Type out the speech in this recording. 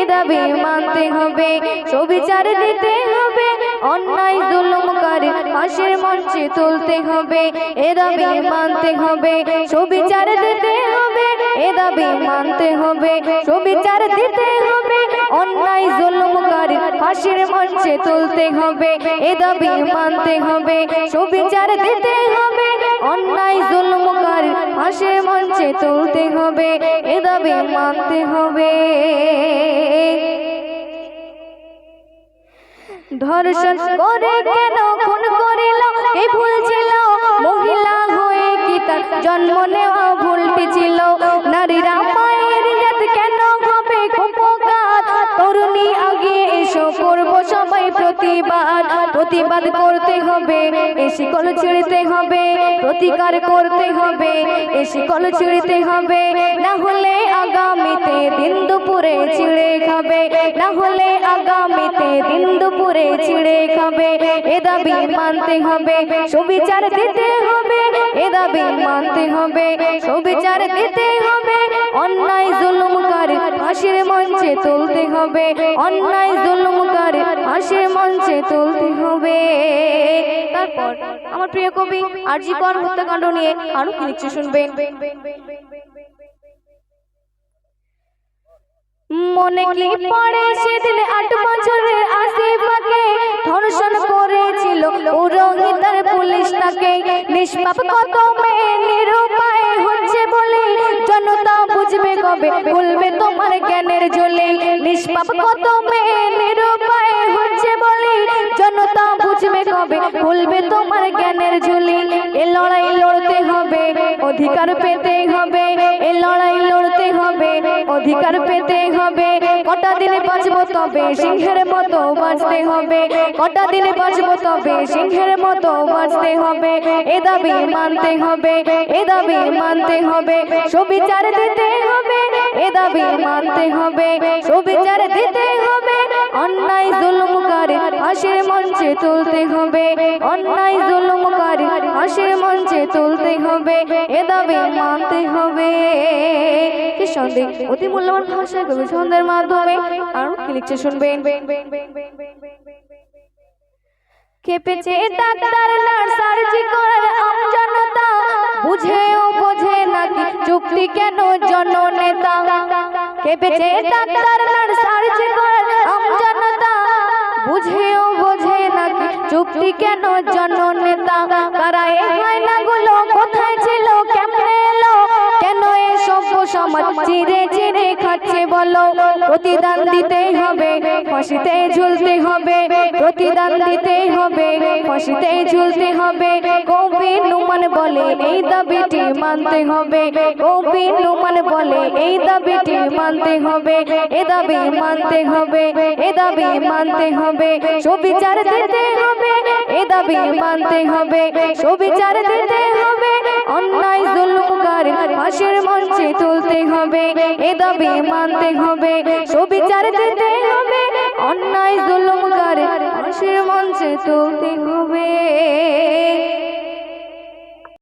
এ দাবি মানতে হবে সুবিচার দিতে হবে, অন্যায় জুলুমকারী ফাঁসির মঞ্চে তুলতে হবে, এ দাবি মানতে হবে সুবিচার দিতে হবে, এ দাবি মানতে হবে সুবিচার দিতে হবে। অন্যায় জুলুমকারী ফাঁসির মঞ্চে তুলতে হবে, এ দাবি মানতে হবে, সুবিচার দিতে হবে, অন্যায় ফাঁসির মঞ্চে তুলতে হবে, এ দাবি মানতে হবে। ধর্ষণ করে কেন, খুন করিল ভুল ছিল, মহিলা হয়ে কি তার জন্ম নেওয়া ভুলটি ছিল, নারীরা কেন প্রতিবাদ প্রতিবাদ করতে হবে। এ শিকল ছিঁড়তে হবে, প্রতিকার করতে হবে। এ শিকল ছিঁড়তে হবে, না হলে আগামীতে দিন দুপুরে ছিঁড়ে খাবে। না হলে আগামীতে দিন দুপুরে ছিঁড়ে খাবে। এ দাবি মানতে হবে, সুবিচার দিতে হবে। এ দাবি মানতে হবে, সুবিচার দিতে হবে। অন্যায়, জুলুমকারী, ফাঁসির মঞ্চে তুলতে হবে। অন্যায় জুলুমকারী ফাঁসির মঞ্চে তুলতে হবে। তারপর আমার প্রিয় কবি আরজি কর হত্যাকাণ্ড নিয়ে আরও কি লিখছে শুনবেন। মনে কি পড়ে সেদিন আট বছরের আসিফাকে? ধর্ষণ করেছিল পুরোহিতার পুলিশ তাকে। নিষ্পাপ কত মেয়ে বুঝবে কবে ভুলবে তোমার জ্ঞানের জলে নিষ্পাপ কত মেয়ে নিরুপায় হচ্ছে বলে, জনতা বুঝবে কবে? বলবে তোমার জ্ঞানের জলে এ লড়াই লড়তে হবে, অধিকার পেতে বাঁচবো তবে সিংহের মতো বাঁচতে হবে। কটা দিনে বাঁচবো তবে সিংহের মতো বাঁচতে হবে। এ দাবি মানতে হবে, এ দাবি মানতে হবে। সুবিচার দিতে হবে, এ দাবি মানতে হবে। সুবিচার দিতে হবে, অন্যায় জুলুমকারী হাসির মঞ্চে তুলতে হবে। অন্যায় জুলুমকারী হাসির মঞ্চে তুলতে হবে, এ দাবি মানতে হবে। কি সন্দেহ অতি মূল্যবান ভাষায় কবি ছন্দের মাধ্যমে আর কি লিখছে শুনবেন? খেপেছে ডাক্তার নার্স সার্জি করার আমজনতা বুঝেও বোঝে নাকি চুক্তি কেন জননেতা? খেপেছে ডাক্তার নার্স সার্জি করার আমজনতা বুঝেও বোঝে নাকি চুক্তি কেন জননেতা তারা এই গয়নাগুলো কোথায় ছিল? কেমনে সভ্য সমাজ প্রতিদান দিতে হবে, ফাঁসিতে ঝুলতে হবে। প্রতিদান দিতে হবে, ফাঁসিতে ঝুলতে হবে। কবি নুমান বলে, এই দাবিটি মানতে হবে। কবি নুমান বলে, এই দাবিটি মানতে হবে। এ দাবি মানতে হবে, এ দাবি মানতে হবে। সুবিচার দিতে হবে, এ দাবি মানতে হবে। সুবিচার দিতে হবে, অন্যায় জুলুমকারী ফাঁসির মঞ্চে তুলতে হবে, এ দাবি মানতে হবে, সুবিচার দিতে হবে, অন্যায় জুলুমকারী ফাঁসির মঞ্চে তুলতে হবে।